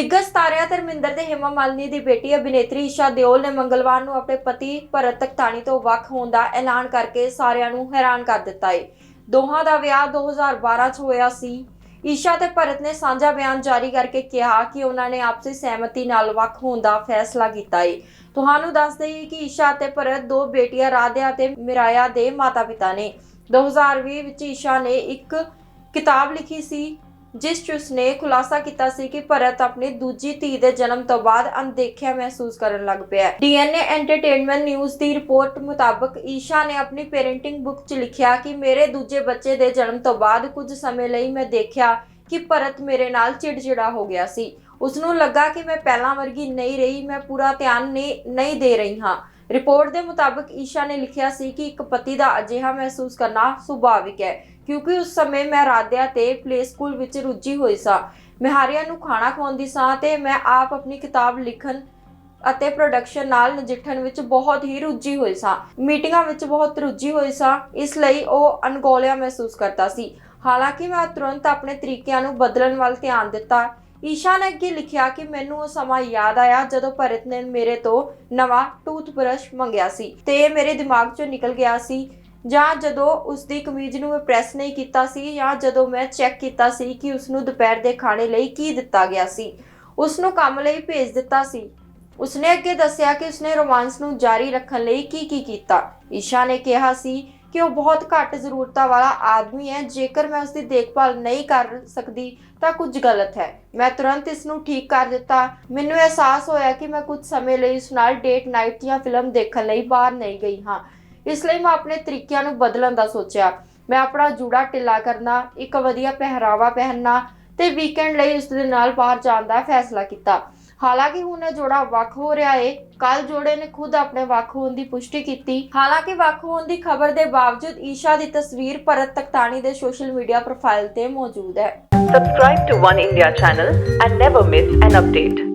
ਦਿੱਗਜ ਤਾਰਿਆ ਧਰਮਿੰਦਰ ਤੇ ਹਿਮਾ ਮਾਲਿਨੀ ਦੀ ਬੇਟੀ ਅਭਿਨੇਤਰੀ ਈਸ਼ਾ ਦਿਓਲ ਨੇ ਮੰਗਲਵਾਰ ਨੂੰ ਆਪਣੇ ਪਤੀ ਭਰਤ ਤਖਤਾਣੀ ਤੋਂ ਵੱਖ ਹੋਣ ਦਾ ਐਲਾਨ ਕਰਕੇ ਸਾਰਿਆਂ ਨੂੰ ਹੈਰਾਨ ਕਰ ਦਿੱਤਾ ਹੈ ਦੋਹਾਂ ਦਾ ਵਿਆਹ 2012 ਚ ਹੋਇਆ ਸੀ। ਈਸ਼ਾ ਤੇ ਭਰਤ ਨੇ ਸਾਂਝਾ ਬਿਆਨ ਜਾਰੀ ਕਰਕੇ ਕਿਹਾ ਕਿ ਉਹਨਾਂ ਨੇ ਆਪਸੀ ਸਹਿਮਤੀ ਨਾਲ ਵੱਖ ਹੋਣ ਦਾ ਫੈਸਲਾ ਕੀਤਾ ਏ। ਤੁਹਾਨੂੰ ਦੱਸ ਦਈਏ ਕਿ ਈਸ਼ਾ ਅਤੇ ਭਰਤ ਦੋ ਬੇਟੀਆਂ ਰਾਧਿਆ ਤੇ ਮਿਰਾਇਆ ਦੇ ਮਾਤਾ-ਪਿਤਾ ਨੇ। 2020 ਵਿੱਚ ਈਸ਼ਾ ਨੇ ਇੱਕ ਕਿਤਾਬ ਲਿਖੀ ਸੀ। ਜਿਸ 'ਚ ਉਸਨੇ ਖੁਲਾਸਾ ਕੀਤਾ ਸੀ ਕਿ ਭਰਤ ਆਪਣੀ ਦੂਜੀ ਧੀ ਦੇ ਜਨਮ ਤੋਂ ਬਾਅਦ ਅਣਦੇਖਿਆ ਮਹਿਸੂਸ ਕਰਨ ਲੱਗ ਪਿਆ ਡੀਐਨਏ ਐਂਟਰਟੇਨਮੈਂਟ ਨਿਊਜ਼ ਦੀ ਰਿਪੋਰਟ ਮੁਤਾਬਕ ਈਸ਼ਾ ਨੇ ਆਪਣੀ ਪੇਰੈਂਟਿੰਗ ਬੁੱਕ 'ਚ ਲਿਖਿਆ ਕਿ ਮੇਰੇ ਦੂਜੇ ਬੱਚੇ ਦੇ ਜਨਮ ਤੋਂ ਬਾਅਦ ਕੁਝ ਸਮੇਂ ਲਈ ਮੈਂ ਦੇਖਿਆ ਕਿ ਭਰਤ ਮੇਰੇ ਨਾਲ ਚਿੜਚਿੜਾ ਹੋ ਗਿਆ ਸੀ। ਉਸ ਨੂੰ ਲੱਗਾ ਕਿ ਮੈਂ ਪਹਿਲਾਂ ਵਰਗੀ ਨਹੀਂ ਰਹੀ, ਮੈਂ ਪੂਰਾ ਧਿਆਨ ਨਹੀਂ ਨਹੀਂ ਦੇ ਰਹੀ ਹਾਂ। ਰਿਪੋਰਟ ਦੇ ਮੁਤਾਬਕ ਈਸ਼ਾ ਨੇ ਲਿਖਿਆ ਸੀ ਕਿ ਇੱਕ ਪਤੀ ਦਾ ਅਜਿਹਾ ਮਹਿਸੂਸ ਕਰਨਾ ਸੁਭਾਵਿਕ ਹੈ, ਕਿਉਂਕਿ ਉਸ ਸਮੇਂ ਮੈਂ ਰਾਧਿਆ ਤੇ ਪਲੇ ਸਕੂਲ ਵਿੱਚ ਰੁੱਝੀ ਹੋਈ ਸਾਂ। ਮੈਂ ਹਾਰਿਆ ਨੂੰ ਖਾਣਾ ਖਵਾਉਂਦੀ ਸਾਂ ਤੇ ਮੈਂ ਆਪ ਆਪਣੀ ਕਿਤਾਬ ਲਿਖਣ ਅਤੇ ਪ੍ਰੋਡਕਸ਼ਨ ਨਾਲ ਨਜਿੱਠਣ ਵਿੱਚ ਬਹੁਤ ਹੀ ਰੁੱਝੀ ਹੋਈ ਸਾਂ। ਮੀਟਿੰਗਾਂ ਵਿੱਚ ਬਹੁਤ ਰੁੱਝੀ ਹੋਈ ਸਾਂ, ਇਸ ਲਈ ਉਹ ਅਣਗੌਲਿਆ ਮਹਿਸੂਸ ਕਰਦਾ ਸੀ। ਹਾਲਾਂਕਿ ਮੈਂ ਤੁਰੰਤ ਆਪਣੇ ਤਰੀਕਿਆਂ ਨੂੰ ਬਦਲਣ ਵੱਲ ਧਿਆਨ ਦਿੱਤਾ ਈਸ਼ਾ ਨੇ ਅੱਗੇ ਲਿਖਿਆ ਕਿ ਮੈਨੂੰ ਉਹ ਸਮਾਂ ਯਾਦ ਆਇਆ ਜਦੋਂ ਭਰਤ ਨੇ ਮੇਰੇ ਤੋਂ ਨਵਾਂ ਟੂਥਬ੍ਰਸ਼ ਮੰਗਿਆ ਸੀ ਤੇ ਮੇਰੇ ਦਿਮਾਗ 'ਚੋਂ ਨਿਕਲ ਗਿਆ ਸੀ। ਜਾਂ ਜਦੋਂ ਉਸ ਦੀ ਕਮੀਜ਼ ਨੂੰ ਮੈਂ ਪ੍ਰੈਸ ਨਹੀਂ ਕੀਤਾ ਸੀ ਜਾਂ ਜਦੋਂ ਮੈਂ ਚੈੱਕ ਕੀਤਾ ਸੀ ਕਿ ਉਸ ਨੂੰ ਦੁਪਹਿਰ ਦੇ ਖਾਣੇ ਲਈ ਕੀ ਦਿੱਤਾ ਗਿਆ ਸੀ। ਉਸ ਨੂੰ ਕੰਮ ਲਈ ਭੇਜ ਦਿੱਤਾ ਸੀ। ਉਸਨੇ ਅੱਗੇ ਦੱਸਿਆ ਕਿ ਉਸਨੇ ਰੋਮਾਂਸ ਨੂੰ ਜਾਰੀ ਰੱਖਣ ਲਈ ਕੀ ਕੀ ਕੀਤਾ। ਈਸ਼ਾ ਨੇ ਕਿਹਾ ਸੀ ਕਿ ਉਹ ਬਹੁਤ ਘੱਟ ਜ਼ਰੂਰਤਾਂ ਵਾਲਾ ਆਦਮੀ ਹੈ। ਜੇਕਰ ਮੈਂ ਉਸ ਦੀ ਦੇਖਭਾਲ ਨਹੀਂ ਕਰ ਸਕਦੀ, ਤਾਂ ਕੁਝ ਗਲਤ ਹੈ। ਮੈਂ ਤੁਰੰਤ ਇਸ ਨੂੰ ਠੀਕ ਕਰ ਦਿੱਤਾ। ਮੈਨੂੰ ਅਹਿਸਾਸ ਹੋਇਆ ਕਿ ਮੈਂ ਕੁਝ ਸਮੇਂ ਲਈ ਉਸ ਨਾਲ ਡੇਟ ਨਾਈਟ ਜਾਂ ਫਿਲਮ ਦੇਖਣ ਲਈ ਬਾਹਰ ਨਹੀਂ ਗਈ ਹਾਂ। ਇਸ ਲਈ ਮੈਂ ਆਪਣੇ ਤਰੀਕਿਆਂ ਨੂੰ ਬਦਲਣ ਦਾ ਸੋਚਿਆ। ਮੈਂ ਆਪਣਾ ਜੂੜਾ ਢਿੱਲਾ ਕਰਨਾ, ਇੱਕ ਵਧੀਆ ਪਹਿਰਾਵਾ ਪਹਿਨਣਾ ਤੇ ਵੀਕਐਂਡ ਲਈ ਉਸ ਦੇ ਨਾਲ ਬਾਹਰ ਜਾਣ ਦਾ ਫੈਸਲਾ ਕੀਤਾ। ਹਾਲਾਂਕਿ ਹੁਣ ਜੋੜਾ ਵੱਖ ਹੋ ਰਿਹਾ ਏ। ਕੱਲ ਜੋੜੇ ਨੇ ਖੁਦ ਆਪਣੇ ਵੱਖ ਹੋਣ ਦੀ ਪੁਸ਼ਟੀ ਕੀਤੀ। ਹਾਲਾਂਕਿ ਵੱਖ ਹੋਣ ਦੀ ਖਬਰ ਦੇ ਬਾਵਜੂਦ ਈਸ਼ਾ ਦੀ ਤਸਵੀਰ ਭਰਤ ਤਖਤਾਣੀ ਦੇ ਸੋਸ਼ਲ ਮੀਡੀਆ ਪ੍ਰੋਫਾਈਲ ਤੇ ਮੌਜੂਦ ਹੈ। Subscribe to One India channel and never miss an update.